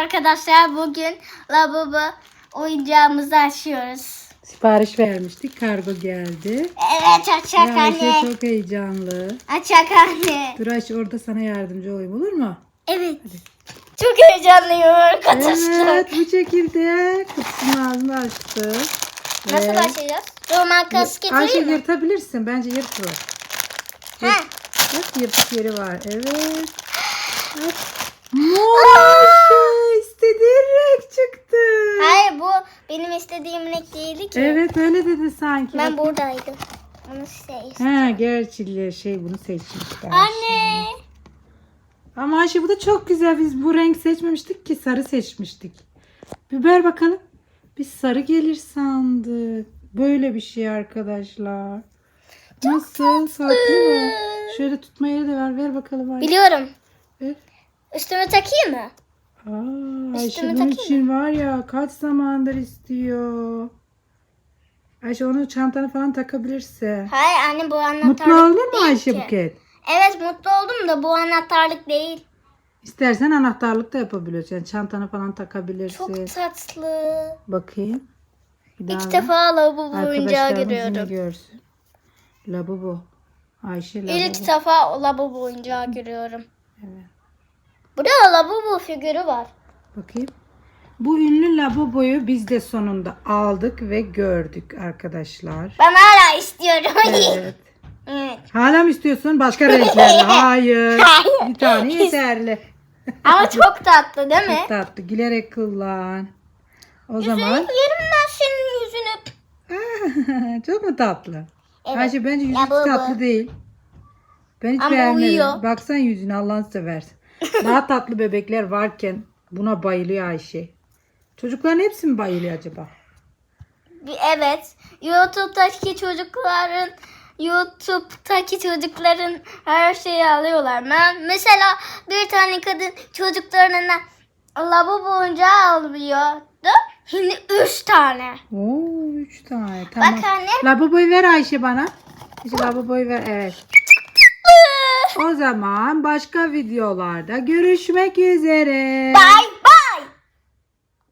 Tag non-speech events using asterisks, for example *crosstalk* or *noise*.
arkadaşlar bugün lavabo oyuncağımızı açıyoruz. Sipariş vermiştik. Kargo geldi. Evet açak Ayşe anne. çok heyecanlı. Açak anne. Dur Ayşe orada sana yardımcı olayım olur mu? Evet. Çok heyecanlıyım arkadaşlar. Evet bu şekilde kutusunun ağzını açtı. Nasıl Ve- başlayacağız? Dur makas Ayşe getireyim mi? yırtabilirsin. Bence yırtılır. Ha. Bak yırtık yeri var. Evet. Bak. Mor Ayşe istediğin renk çıktı. Hayır bu benim istediğim renk değildi ki. Evet öyle dedi sanki. Ben Bak. buradaydım. Onu şey. Ha gerçi şey bunu seçmişti. Ayşe. Anne. Ama Ayşe bu da çok güzel. Biz bu renk seçmemiştik ki sarı seçmiştik. Biber bakalım. Biz sarı gelir sandık. Böyle bir şey arkadaşlar. Nasıl? Farklı mı? Şöyle tutma yeri de ver. Ver bakalım Ayşe. Biliyorum. Ver. Üstüme takayım mı? Aa, Ayşe bunun takayım için var ya kaç zamandır istiyor. Ayşe onu çantana falan takabilirse. Hayır anne bu anahtarlık Mutlu oldun mu değil Ayşe ki. Buket? Evet mutlu oldum da bu anahtarlık değil. İstersen anahtarlık da yapabilirsin. Yani çantana falan takabilirsin. Çok tatlı. Bakayım. Bir daha İlk ver. defa lavabo oyuncağı Arkadaşlarımız yine görüyorum. görsün. Lavabo. Ayşe lavabo. İlk defa lavabo oyuncağı görüyorum. Burada lavabo figürü var. Bakayım. Bu ünlü lavaboyu biz de sonunda aldık ve gördük arkadaşlar. Ben hala istiyorum. Evet. *laughs* Evet. Hala mı istiyorsun başka renkler? *laughs* Hayır. Hayır. Bir tane yeterli. *laughs* Ama çok tatlı değil mi? Çok tatlı. Gülerek kullan. O Yüzünü zaman yerim ben senin yüzünü. çok mu tatlı? Evet. Ayşe bence yüzü tatlı değil. Ben hiç Ama beğenmedim. uyuyor. Baksan yüzüne Allah'ını seversen. Daha tatlı bebekler varken buna bayılıyor Ayşe. Çocukların hepsi mi bayılıyor acaba? Evet. YouTube'daki çocukların YouTube'daki çocukların her şeyi alıyorlar. Ben mesela bir tane kadın çocuklarına lavabo oyuncağı alıyordu. Şimdi üç tane. Oo, üç tane. Tamam. Bak anne. Lavaboyu ver Ayşe bana. Ayşe lavaboyu ver. Evet. O zaman başka videolarda görüşmek üzere. Bye